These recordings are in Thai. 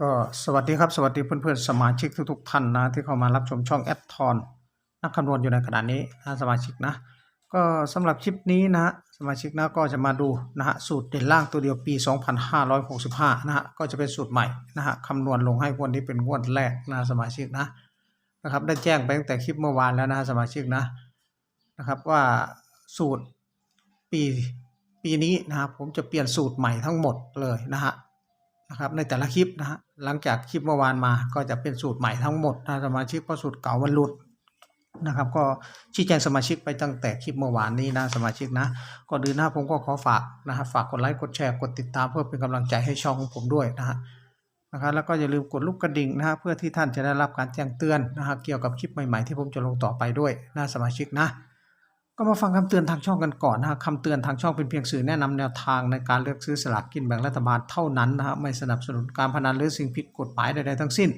ก็สวัสดีครับสวัสดีเพื่อนๆสมาชิกทุกๆท่านนะที่เข้ามารับชมช่องแอดทอนนักคำนวณอยู่ในขณะนี้นะสมาชิกนะ ก็สำหรับคลิปนี้นะฮะสมาชิกนะก็จะมาดูนะฮะสูตรเด่นล่างตัวเดียวปี 2565นะฮะก็จะเป็นสูตรใหม่นะฮะคำนวณลงให้วันนี้เป็นงวดแรกนะสมาชิกนะนะครับได้แจ้งไปตั้งแต่คลิปเมื่อวานแล้วนะฮะสมาชิกนะนะครับว่าสูตรปีปีนี้นะครับผมจะเปลี่ยนสูตรใหม่ทั้งหมดเลยนะฮะ นะครับในแต่ละคลิปนะฮะหลังจากคลิปเมื่อวานมาก็จะเป็นสูตรใหม่ทั้งหมดนะสมาชิกเพราะสูตรเก่ามันหลุดนะครับ ก็ชี้แจงสมาชิกไปตั้งแต่คลิปเมื่อวานนี้นะสมาชิกนะก่อนอื่นนะผมก็ขอฝากนะฮะฝากกดไลค์กดแชร์กดติดตามเพื่อเป็นกำลังใจให้ช่องของผมด้วยนะฮะนะครับแล้วก็อย่าลืมกดลูกกระดิ่งนะฮะเพื่อที่ท่านจะได้รับการแจ้งเตือนนะฮะเกี่ยวกับคลิปใหม่ๆที่ผมจะลงต่อไปด้วยนะสมาชิกนะ ก็มาฟังคำเตือนทางช่องกันก่อนนะฮะคำเตือนทางช่องเป็นเพียงสื่อแนะนำแนวทางในการเลือกซื้อสลากกินแบ่งรัฐบาลเท่านั้นนะฮะไม่สนับสนุนการพนันหรือสิ่งผิดกฎหมายใดๆทั้งสิ้น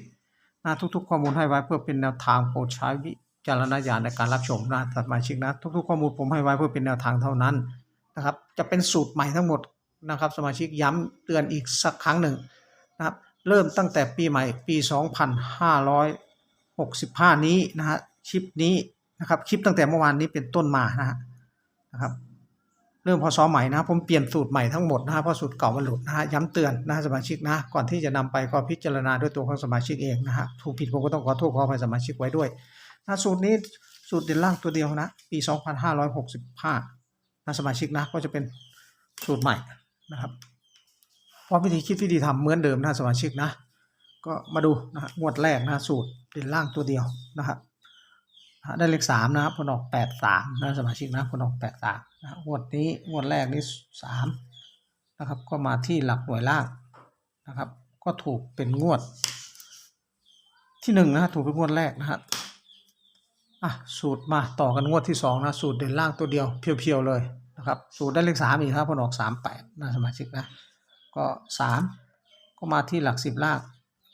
นะทุกๆ ข้อมูลให้ไว้เพื่อเป็นแนวทางโปรดใช้วิจารณญาณในการรับชมนะสมาชิกนะทุกๆ ข้อมูลผมให้ไว้เพื่อเป็นแนวทางเท่านั้นนะครับจะเป็นสูตรใหม่ทั้งหมดนะครับสมาชิกย้ำเตือนอีกสักครั้งหนึ่งนะครับเริ่มตั้งแต่ปีใหม่ปี 2565 นี้นะฮะคลิปนี้ นะครับคลิปตั้งแต่เมื่อวานนี้เป็นต้นมานะฮะนะครับเริ่มพศใหม่นะผมเปลี่ยนสูตรใหม่ทั้งหมดนะฮะเพราะสูตรเก่ามันหลุดนะฮะย้ำเตือนนะสมาชิกนะก่อนที่จะนำไปก็พิจารณาด้วยตัวของสมาชิกเองนะฮะถูกผิดผมก็ต้องขอโทษขออภัยสมาชิกไว้ด้วยนะสูตรนี้สูตรเด่นล่างตัวเดียวนะปี 2565นะสมาชิกนะก็จะเป็นสูตรใหม่นะครับเพราะวิธีคิดวิธีทำเหมือนเดิมนะสมาชิกนะ ก็มาดูนะฮะงวดแรกนะสูตรเด่นล่างตัวเดียวนะครับนะฮะ ได้เลขสามนะครับผลออกแปดสามนะสมาชิกนะผลออกแปดสามนะงวดนี้งวดแรกนี่สามนะครับก็มาที่หลักหน่วยล่างนะครับ ก็ถูกเป็นงวด ที่หนึ่งนะฮะถูกเป็นงวดแรกนะฮะอะสูตรมาต่อกันงวดที่สองนะสูตรเด่นล่างตัวเดียวเพียวๆเลยนะครับสูตรได้เลขสามอีกครับผลออกสามแปดนะสมาชิกนะก็สามก็มาที่หลักสิบล่าง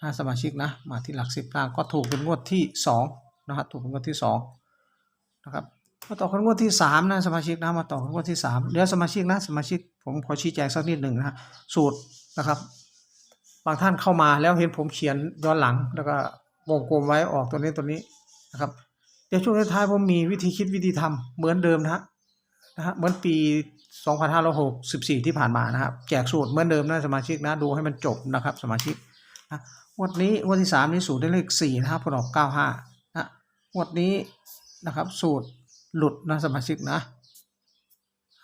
นะสมาชิกนะมาที่หลักสิบล่างก็ถูกเป็นงวดที่สอง นะครับถูกเป็นงวดที่สองนะครับมาต่อกันงวดที่สามนะสมาชิกนะมาต่อกันงวดที่สามเดี๋ยวสมาชิกนะสมาชิกผมขอชี้แจงสักนิดหนึ่งนะฮะสูตรนะครับ บางท่านเข้ามาแล้วเห็นผมเขียนย้อนหลังแล้วก็วงกลมไว้ออกตัวนี้ตัวนี้นะครับ เดี๋ยวช่วงท้ายๆผมมีวิธีคิดวิธีทำเหมือนเดิมนะฮะนะฮะเหมือนปี 2564 ที่ผ่านมานะครับแจกสูตรเหมือนเดิมนะสมาชิกนะดูให้มันจบนะครับสมาชิกนะงวันนี้งวันที่สามนี้สูตรได้เลขสี่นะครับผลออก 95 งวดนี้นะครับ สูตรหลุดนะสมาชิกนะ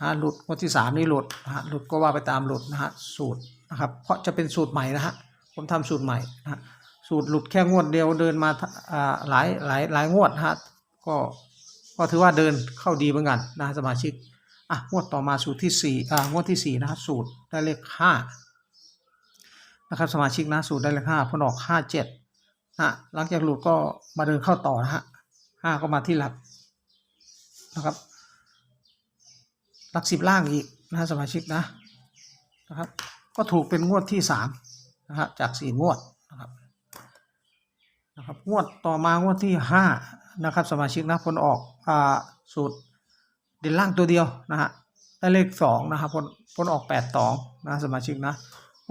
ฮะหลุดงวดที่สามนี่หลุดนะฮะหลุดก็ว่าไปตามหลุดนะฮะสูตรนะครับเพราะจะเป็นสูตรใหม่นะฮะผมทำสูตรใหม่นะฮะสูตรหลุดแค่งวดเดียวเดินมาอ่าหลายหลายหลายงวดฮะก็ก็ถือว่าเดินเข้าดีเหมือนกันนะสมาชิกอะงวดต่อมาสูตรที่สี่อ่างวดที่สี่นะฮะสูตรได้เลขห้านะครับสมาชิกนะสูตรได้เลขห้าผลออกห้าเจ็ดนะหลังจากหลุดก็มาเดินเข้าต่อนะฮะ ห้าก็มาที่หลักนะครับ หลักสิบล่างอีกนะสมาชิกนะนะครับ ก็ถูกเป็นงวดที่สามนะฮะจากสี่งวดนะครับนะครับงวดต่อมางวดที่ห้านะครับ สมาชิกนะผลออกอ่าสูตรเด่นล่างตัวเดียวนะฮะได้เลขสองนะครับผลผลออกแปดสองนะสมาชิกนะ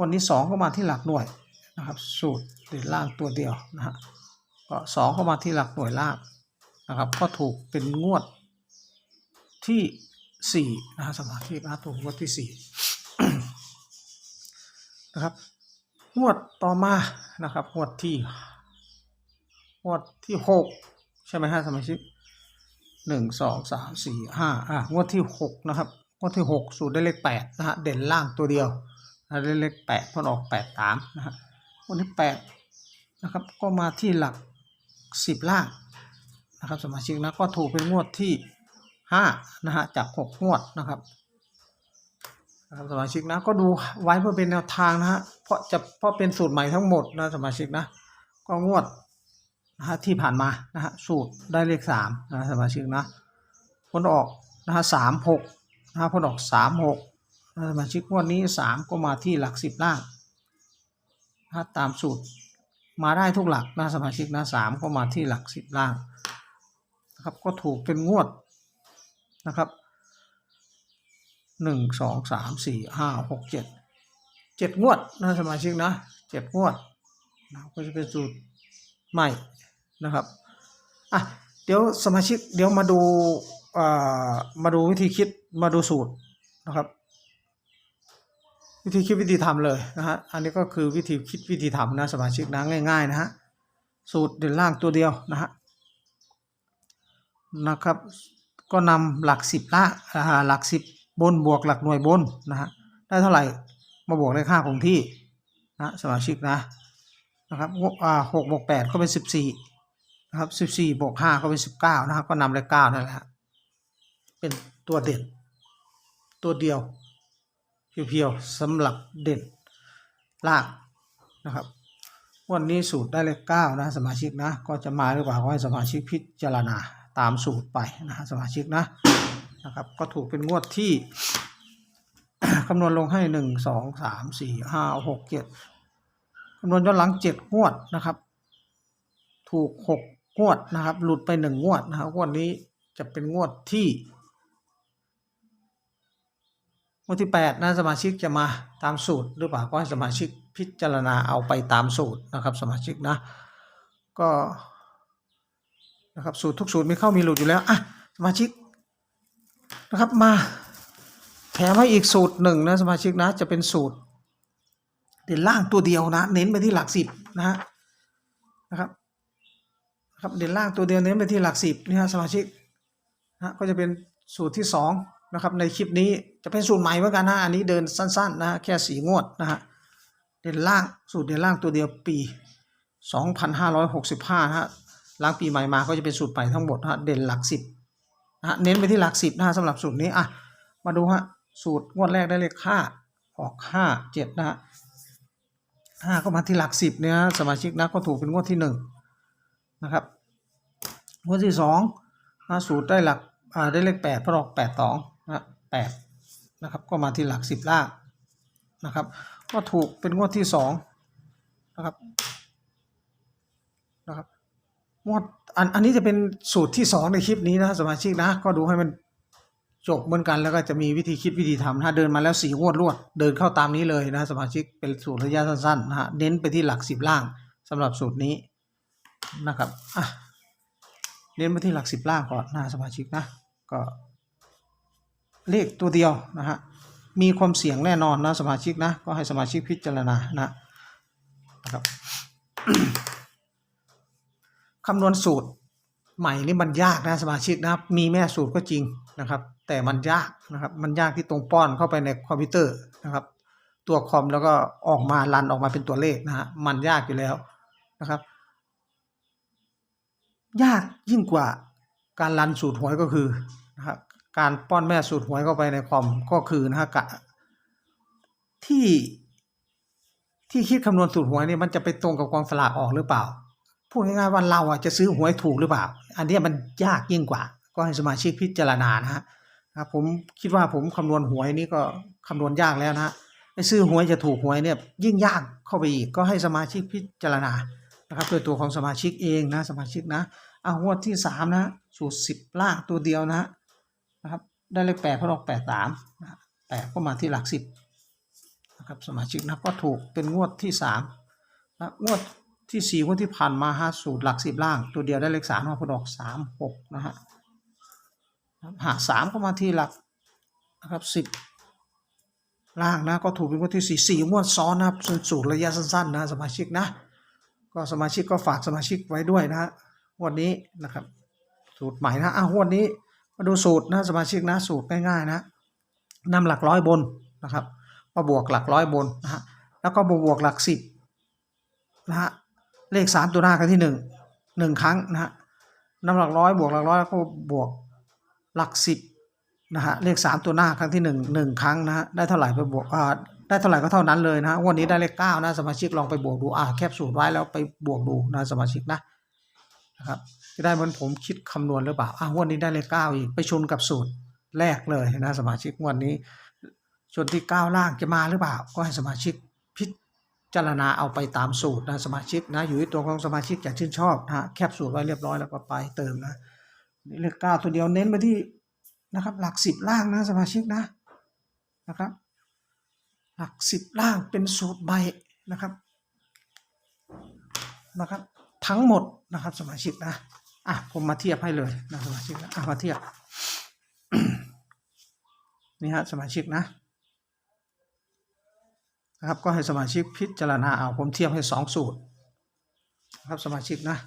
วันนี้สองก็มาที่หลักหน่วยนะครับ สูตรเด่นล่างตัวเดียวนะฮะก็สองเข้ามาที่หลักหน่วยล่าง นะครับก็ถูกเป็นงวดที่สี่นะฮะสมาธินะถูกงวดที่สี่นะครับงวดต่อมานะครับงวดที่งวดที่หกใช่ไหมฮะสมาชิกหนึ่งสองสามสี่ห้าอะงวดที่หกนะครับงวดที่หกสูตรได้เลขแปดนะฮะเด่นล่างตัวเดียวได้เลขแปดพอออกแปดสามนะฮะวันที่แปดนะครับก็มาที่หลักสิบล่าง นะครับสมาชิกนะก็ถูกเป็นงวดที่ห้านะฮะจากหกงวดนะครับนะครับสมาชิกนะก็ดูไว้เพื่อเป็นแนวทางนะฮะเพราะจะเพราะเป็นสูตรใหม่ทั้งหมดนะสมาชิกนะก็งวดนะฮะที่ผ่านมานะฮะสูตรได้เลขสามนะสมาชิกนะผลออกนะฮะสามหกนะฮะผลออกสามหกสมาชิกงวดนี้สามก็มาที่หลักสิบล่างถ้าตามสูตรมาได้ทุกหลักนะสมาชิกนะสามก็มาที่หลักสิบล่าง นะครับ ก็ถูกเป็นงวดนะครับหนึ่งสองสามสี่ห้าหกเจ็ดเจ็ดงวดนะสมาชิกนะเจ็ดงวดนะก็จะเป็นสูตรใหม่นะครับอะเดี๋ยวสมาชิกเดี๋ยวมาดูอ่ามาดูวิธีคิดมาดูสูตรนะครับ วิธีคิดวิธีทำเลยนะฮะอันนี้ก็คือวิธีคิดวิธีทำนะสมาชิกนะง่าย ๆ นะฮะสูตรเด่นล่างตัวเดียวนะฮะ นะครับ ก็นำหลักสิบละหลักสิบบนบวกหลักหน่วยบนนะฮะได้เท่าไหร่มาบวกเลขค่าคงที่นะสมาชิกนะนะครับหกบวกแปดก็เป็นสิบสี่นะครับสิบสี่บวกห้าก็เป็นสิบเก้านะครับ ก็นำเลขเก้านั่นแหละเป็นตัวเด่น ตัวเดียวเพียวๆสำหรับเด่นลางนะครับ วันนี้สูตรได้เลขเก้านะสมาชิกนะ ก็จะมาหรือเปล่าก็ให้สมาชิกพิจารณา ตามสูตรไปนะฮะสมาชิกนะนะครับ ก็ถูกเป็นงวดที่คำนวณลงให้หนึ่งสองสามสี่ห้าหกเจ็ดคำนวณย้อนหลังเจ็ดงวดนะครับ ถูกหกงวดนะครับ หลุดไปหนึ่งงวดนะครับงวดนี้จะเป็นงวดที่งวดที่แปดนะสมาชิกจะมาตามสูตรหรือเปล่าก็ให้สมาชิกพิจารณาเอาไปตามสูตรนะครับ สมาชิกนะ ก็ นะครับสูตรทุกสูตรมีเข้ามีหลุดอยู่แล้วอะสมาชิกนะครับมาแถมให้อีกสูตรหนึ่งนะสมาชิกนะจะเป็นสูตรเด่นล่างตัวเดียวนะ เน้นไปที่หลักสิบนะฮะนะครับนะครับเด่นล่างตัวเดียวเน้นไปที่หลักสิบนี่ฮะสมาชิกนะก็จะเป็นสูตรที่สองนะครับในคลิปนี้จะเป็นสูตรใหม่เหมือนกันนะอันนี้เดินสั้นๆนะฮะแค่สีงวดนะฮะเด่นล่างสูตรเด่นล่างตัวเดียวปี 2565นะฮะ ล้างปีใหม่มาก็จะเป็นสูตรใหม่ทั้งหมดฮะเด่นหลักสิบนะฮะเน้นไปที่หลักสิบนะฮะสำหรับสูตรนี้อะมาดูฮะสูตรงวดแรกได้เลขห้าออกห้าเจ็ดนะฮะห้าก็มาที่หลักสิบเนี่ยสมาชิกนะก็ถูกเป็นงวดที่หนึ่งนะครับงวดที่สองนะสูตรได้หลักอ่าได้เลขแปดพราะออกแปดสองนะแปดนะครับก็มาที่หลักสิบล่างนะครับ ก็ถูกเป็นงวดที่สองนะครับนะครับ งวดอันอันนี้จะเป็นสูตรที่สองในคลิปนี้นะสมาชิกนะก็ดูให้มันจบเหมือนกันแล้วก็จะมีวิธีคิดวิธีทำถ้าเดินมาแล้วสี่งวดรวด เดินเข้าตามนี้เลยนะสมาชิกเป็นสูตรระยะสั้นๆนะฮะเน้นไปที่หลักสิบล่างสำหรับสูตรนี้นะครับอะเน้นไปที่หลักสิบล่างก่อนนะสมาชิกนะก็เลขตัวเดียวนะฮะมีความเสี่ยงแน่นอนนะสมาชิกนะก็ให้สมาชิกพิจารณานะนะครับ คำนวณสูตรใหม่นี่มันยากนะสมาชิกนะครับ มีแม่สูตรก็จริงนะครับ แต่มันยากนะครับ มันยากที่ตรงป้อนเข้าไปในคอมพิวเตอร์นะครับ ตัวคอมแล้วก็ออกมารันออกมาเป็นตัวเลขนะฮะมันยากอยู่แล้วนะครับ ยากยิ่งกว่าการรันสูตรหวยก็คือนะครับการป้อนแม่สูตรหวยเข้าไปในคอมก็คือนะฮะกะที่ที่คิดคำนวณสูตรหวยเนี่ยมันจะไปตรงกับกองสลากออกหรือเปล่า พูดง่ายๆว่าเราอะจะซื้อหวยถูกหรือเปล่า อันนี้มันยากยิ่งกว่า ก็ให้สมาชิกพิจารณานะฮะครับผมคิดว่าผมคำนวณหวยนี่ก็คำนวณยากแล้วนะฮะซื้อหวยจะถูกหวยเนี่ยยิ่งยากเข้าไปอีกก็ให้สมาชิกพิจารณานะครับโดยตัวของสมาชิกเองนะสมาชิกนะเอางวดที่สามนะสูตรสิบล่างตัวเดียวนะนะครับได้เลขแปดเพราะออกแปดสามแปดก็มาที่หลักสิบนะครับสมาชิกนะก็ถูกเป็นงวดที่สามนะงวด ที่สี่งวดที่ผ่านมาฮะสูตรหลักสิบล่าง ตัวเดียวได้เลขสามมาเพราะออกสามหกนะฮะหาสามก็มาที่หลักนะครับสิบล่างนะก็ถูกเป็นงวดที่สี่สี่งวดซ้อนนะครับสูตรระยะสั้นๆนะสมาชิกนะ ก็สมาชิกก็ฝากสมาชิกไว้ด้วยนะฮะงวันนี้นะครับ สูตรใหม่นะอ้าวงวันนี้มาดูสูตรนะสมาชิกนะสูตรง่ายๆนะนำหลักร้อยบนนะครับมาบวกหลักร้อยบนนะฮะแล้วก็บวกหลักสิบนะฮะ เลขสามตัวหน้าครั้งที่หนึ่งหนึ่งครั้งนะฮะนำหลักร้อยบวกหลักร้อยแล้วก็บวกหลักสิบนะฮะเลขสามตัวหน้าครั้งที่หนึ่งหนึ่งครั้งนะฮะได้เท่าไหร่ไปบวกอ่าได้เท่าไหร่ก็เท่านั้นเลยนะฮะวันนี้ได้เลขเก้านะสมาชิกลองไปบวกดูอ่าแคปสูตรไว้แล้วไปบวกดูนะสมาชิกนะนะครับจะได้เหมือนผมคิดคำนวณหรือเปล่าอะวันนี้ได้เลขเก้าอีกไปชนกับสูตรแรกเลยนะสมาชิกวันนี้ชนที่เก้าล่างจะมาหรือเปล่า ก็ให้สมาชิกพิ จารณาเอาไปตามสูตรนะสมาชิกนะอยู่ที่ตัวของสมาชิกอยากชื่นชอบนะแคปสูตรไว้เรียบร้อยแล้วก็ไปเติมนะนี่เลขเก้าตัวเดียวเน้นไปที่นะครับ หลักสิบล่างนะสมาชิกนะนะครับ หลักสิบล่างเป็นสูตรใบนะครับนะครับ ทั้งหมดนะครับ สมาชิกนะอะผมมาเทียบให้เลยนะสมาชิกนะอะมาเทียบนี่ฮะสมาชิกนะ นะครับก็ให้สมาชิกพิจารณาเอาผมเทียบให้สองสูตรนะครับสมาชิกนะ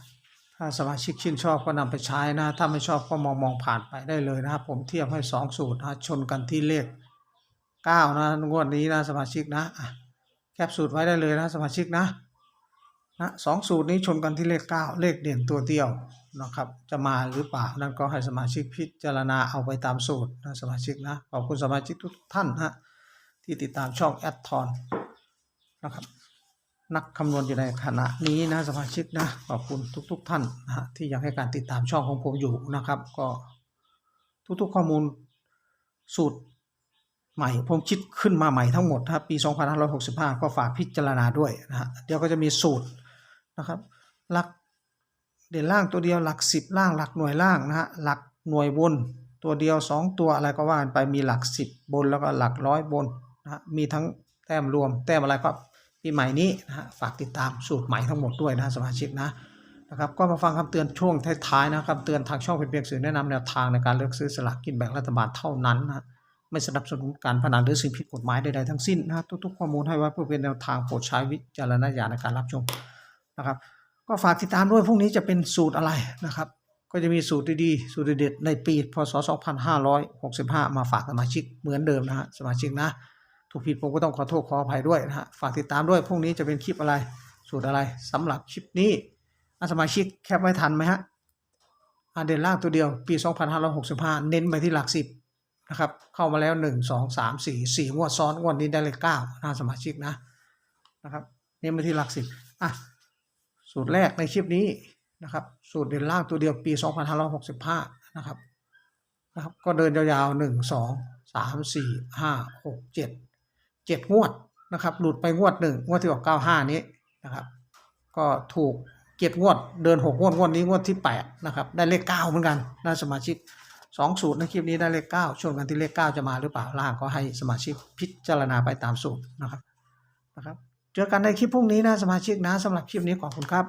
ถ้าสมาชิกชื่นชอบก็นำไปใช้นะ ถ้าไม่ชอบก็มองมองผ่านไปได้เลยนะครับ ผมเทียบให้สองสูตรนะชนกันที่เลขเก้านะงวดนี้นะสมาชิกนะแคปสูตรไว้ได้เลยนะสมาชิกนะนะสองสูตรนี้ชนกันที่เลขเก้าเลขเด่นตัวเดียวนะครับจะมาหรือเปล่านั่นก็ให้สมาชิกพิจารณาเอาไปตามสูตรนะสมาชิกนะขอบคุณสมาชิกทุกท่านนะที่ติดตามช่องแอดทอน นะครับ นักคำนวณอยู่ในขณะนี้นะสมาชิกนะขอบคุณทุก ๆทท่านนะฮะที่ยังให้การติดตามช่องของผมอยู่นะครับ ก็ทุกๆข้อมูลสูตรใหม่ผมคิดขึ้นมาใหม่ทั้งหมดนะครับปี 2565 ก็ฝากพิจารณาด้วยนะฮะเดี๋ยวก็จะมีสูตรนะครับ หลักเด่นล่างตัวเดียวหลัก 10 ล่างหลักหน่วยล่างนะฮะหลักหน่วยบนตัวเดียว 2 ตัวอะไรก็ว่ากันไปมีหลัก 10 บนแล้วก็หลักร้อยบนนะฮะมีทั้งแต้มรวมแต้มอะไรก็ ปีใหม่นี้นะฮะฝากติดตามสูตรใหม่ทั้งหมดด้วยนะสมาชิกนะนะครับก็มาฟังคำเตือนช่วงท้ายๆนะครับเตือนทางช่องเป็นเพียงสื่อแนะนำแนวทางในการเลือกซื้อสลากกินแบ่งรัฐบาลเท่านั้นนะไม่สนับสนุนการพนันหรือสิ่งผิดกฎหมายใดๆทั้งสิ้นนะทุกๆข้อมูลให้ไว้เพื่อเป็นแนวทางโปรดใช้วิจารณญาณในการรับชมนะครับ ก็ฝากติดตามด้วยพรุ่งนี้จะเป็นสูตรอะไรนะครับ ก็จะมีสูตรดีๆสูตรเด็ดในปีพศ 2565 มาฝากสมาชิกเหมือนเดิมนะฮะสมาชิกนะ ถูกผิดผมก็ต้องขอโทษขออภัยด้วยนะฮะฝากติดตามด้วยพรุ่งนี้จะเป็นคลิปอะไรสูตรอะไรสำหรับคลิปนี้อาสมาชิกแคปไว้ทันไหมฮะอาเด่นล่างตัวเดียวปี 2565 เน้นไปที่หลักสิบนะครับ เข้ามาแล้ว 1 2 3 4 4งวดซ้อนงวดนี้ได้เลข9นะสมาชิกนะนะครับ เน้นไปที่หลักสิบอะ สูตรแรกในคลิปนี้นะครับ สูตรเด่นล่างตัวเดียวปี 2565 นะครับนะครับ ก็เดินยาวๆหนึ่งสองสามสี่ห้าหกเจ็ดเจ็ดงวดนะครับ หลุดไปงวดหนึ่งงวดที่ออกเก้าห้านี้นะครับ ก็ถูกเจ็ดงวด เดินหกงวดงวดนี้งวดที่แปดนะครับ ได้เลขเก้าเหมือนกันนะสมาชิกสองสูตรในคลิปนี้ได้เลขเก้าชวงกันที่เลขเก้าจะมาหรือเปล่าล่างก็ให้สมาชิกพิจารณาไปตามสูตรนะครับนะครับ เจอกันในคลิปพรุ่งนี้นะสมาชิกนะสำหรับคลิปนี้ขอบคุณครับ